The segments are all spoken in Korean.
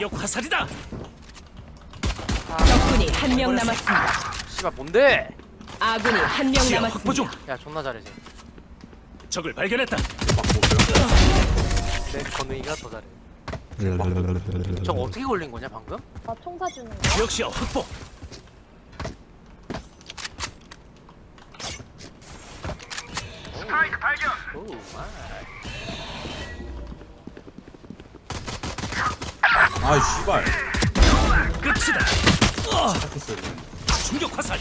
충격 화살이다. 적군이 한 명 남았습니다. 씨발 뭔데? 아군이 한 명 지하 확보 중. 남았습니다. 야 존나 잘해 쟤. 적을 발견했다. 내 건우이가 더 잘해. 저거 어떻게 걸린 거냐 방금? 나 총사 주는 거? 지역시야 확보. 오 마이. 아 씨발 끝이다. 했어요 충격 화살.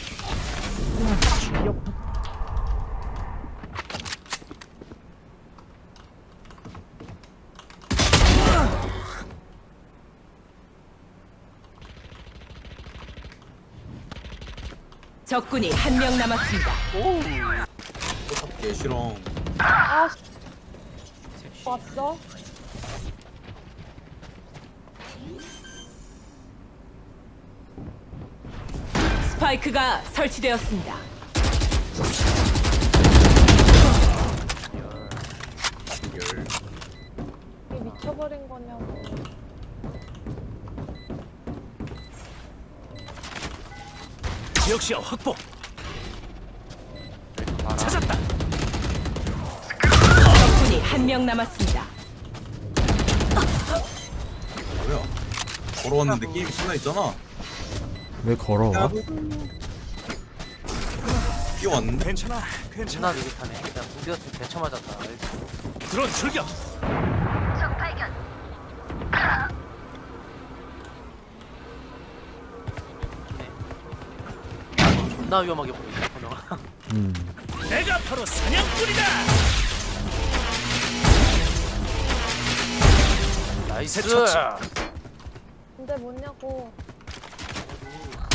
적군이 한 명 남았습니다. 개시렁 아, 씨. 왔어? 스파이크가 설치되었습니다. 이게 미쳐버린 거냐고. 지역시야 확보. 찾았다. 적군이 한 명 남았습니다. 뭐야 걸어왔는데 게임이 끝나 있잖아 왜 걸어? 뛰어왔는데 괜찮아. 괜찮아. 존나 느긋하네. 야 무대였으면 대처 맞았다. 드론 출격. 존나 위험하게 보이네 건우가. 음. 내가 바로 사냥꾼이다. 나이스. 근데 뭐냐고.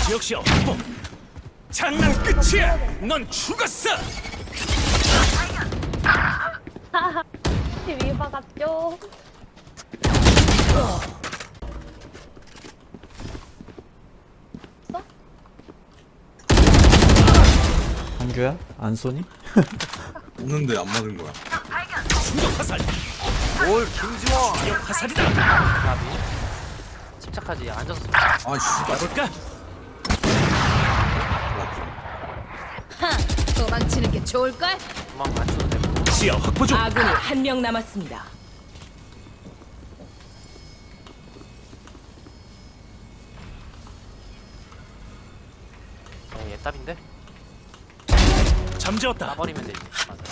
지역시야 확보. 장난 끝이야. 넌 죽었어. TV 박았죠? 한규야? 안 쏘니? 없는데 안 맞은 거야 충격 화살. 올 김지원. 지역 화살이다. 가비. 침착하지. 앉아서 쏘. 아 씨발 볼까? 도망치는 게 좋을걸? 맞춰도. 시야 확보 중. 아군이 한 명 남았습니다. 어, 얘 답인데? 잠재웠다. 따버리면 되지. 맞아.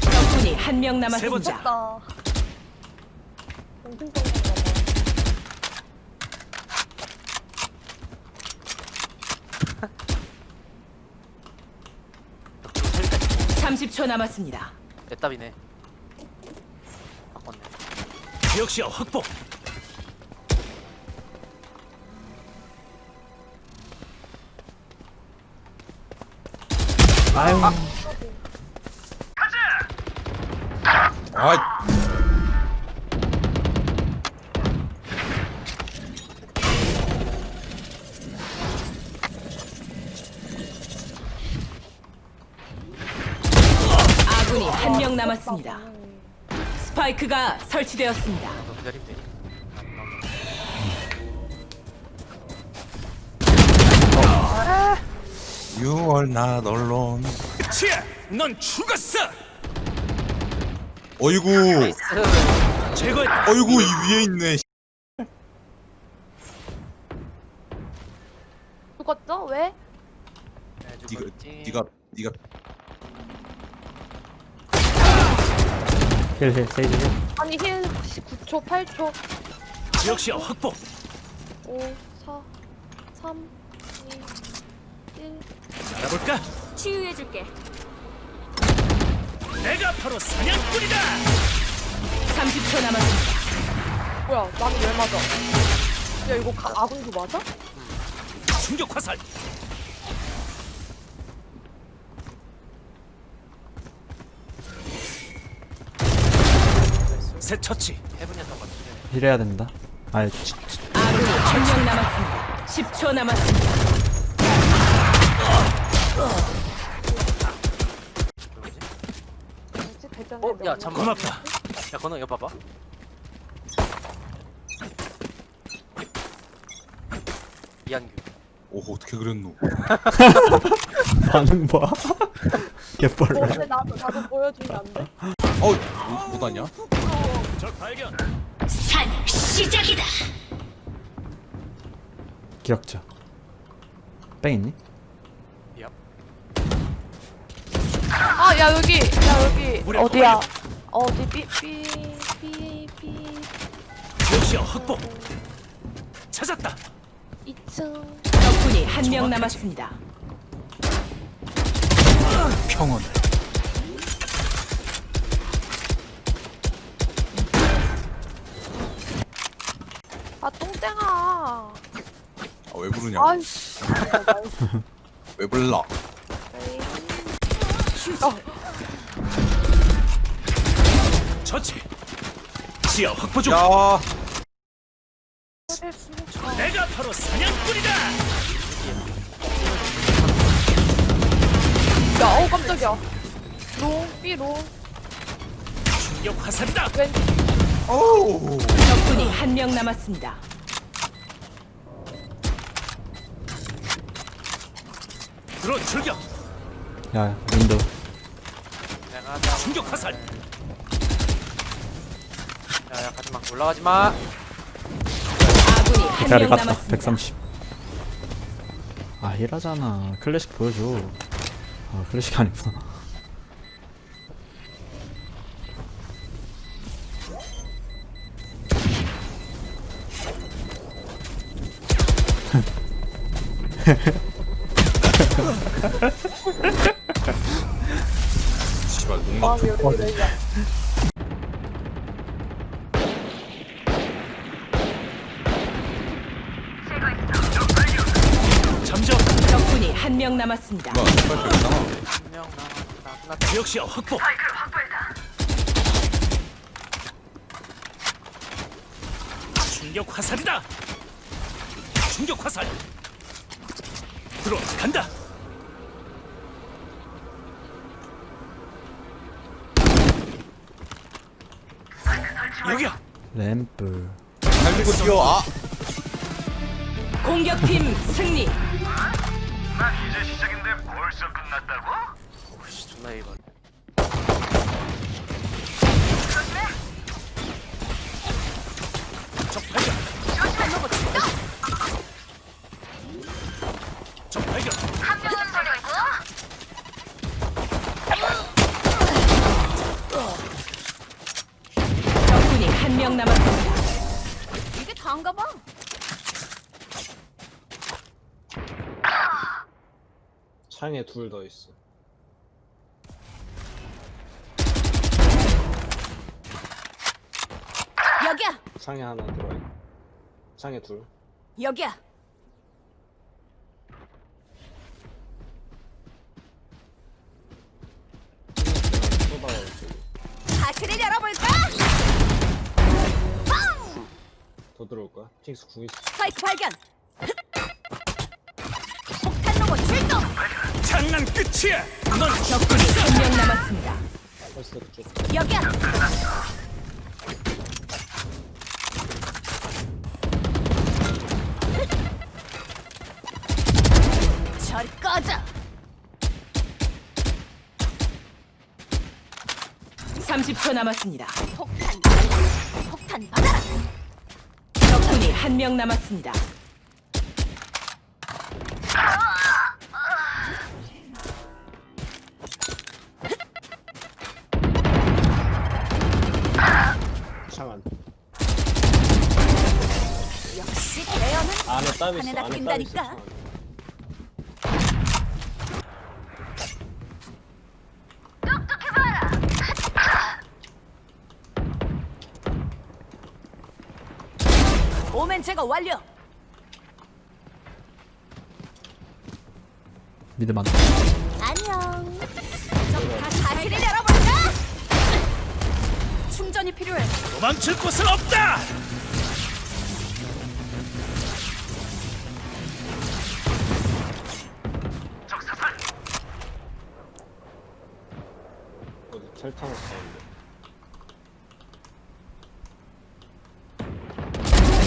적군이 한명세 번째. 남았습니다. 나. 정신병인가 봐. 30초 남았습니다. 내 답이네. 바꿨네. 지역시야 확보. 아유. 아 한 명 남았습니다. 스파이크가 설치되었습니다. 너 기다리면 되니? 안 나온다. 6월 나 널론 끝이야. 넌 죽었어. 어이구 제거했다. 어이구 이 위에 있네 죽었죠? 왜? 네, 죽었지. 니가 니가 힐힐 세이지 힐. 아니, 힐 9초, 8초, 지역 시야 확보. 5, 4, 3, 2, 1. 알아볼까? 치유해줄게. 내가 바로 사냥꾼이다. 30초 남았습니다. 뭐야, 나는 왜 맞아? 야, 이거 가, 아군도 맞아? 충격 화살. 새 처치. 해븐이었던 것 같아. 힐해야 된다. 아, 치, 치, 아군이 한명 남았습니다. 10초 남았습니다. 누구지? 뭐지? 대전에 어, 야? 잠깐만. 고맙다. 야 건우 이거 봐봐 이한규 오 어떻게 그랬노? 반응 봐. 개뻘라. 근데 나도 나도 보여주면 안 돼? 어 뭐, 못하냐? 적 발견. 기억자. 뺑 있니? 아 야 여기 야 여기 무력 어디야? 어디 삐 삐 삐삐 지역시야 확보. 찾았다. 2층 적군이 한 명 남았습니다. 평온. 아 똥땡아 아, 왜 부르냐? 아이씨 왜 불러? 처치. 지하 확보 중. 야 내가 바로 사냥꾼이다. 야 어우 깜짝이야 롱 삐롱 충격 화살이다. 왼 어우 적군이 한 명 남았습니다. 들어 출격. 야. 내가 하자 충격 화살. 야 야 가지 마 올라가지 마 아군이 한 대가리 명 갔다. 남았습니다. 130. 아, 힐하잖아. 클래식 보여줘. 아, 클래식 아니구나. 씨발 농막 마음이 여기 내려 잠적. 적군이 한 명 남았습니다. 뭐야 빨리 있잖아 한명 남았다 끝났다 지역시야. 충격 화살이다. 충격 화살. 들어 간다. 여기야. 램프. 달리고 뛰어 아 공격팀 승리. 오씨 존나 이거 적 발견. 창에 둘 더 있어. 여기야. 창에 하나 들어와 있고. 창에 둘. 여기야. 쏟아와. 하트를 열어볼까? 더 들어올 거야? 킹스 궁 있어. 스파이크 발견. 끝이야. 넌 적군이 한명 남았습니다. 쪽. 여기야. 저리 꺼져. 30초 남았습니다. 폭탄. 폭탄 받아라. 적군이 한 명 남았습니다. 안에 땀 있어. 안에다 안에 땀 있어. 낀다니까. 오멘 제거 완료. 미드 많다. 안녕. 다시 하트를 열어볼까? 충전이 필요해. 도망칠 곳은 없다. 설탕을 써는데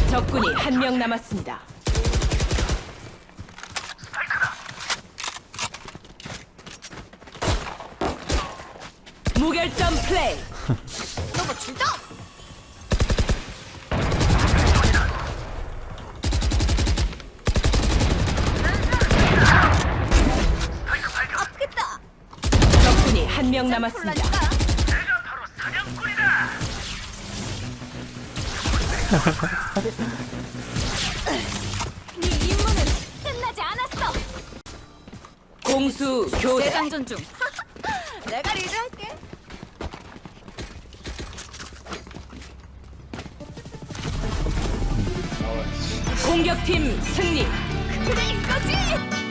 적군이 한 명 남았습니다. 무결점 플레이. 너무 출동! 명 남았습니다. 네 임무는 끝나지 않았어. 공수 교대. 대장전 중. 내가 리드할게. 공격팀 승리. 그래 이거지.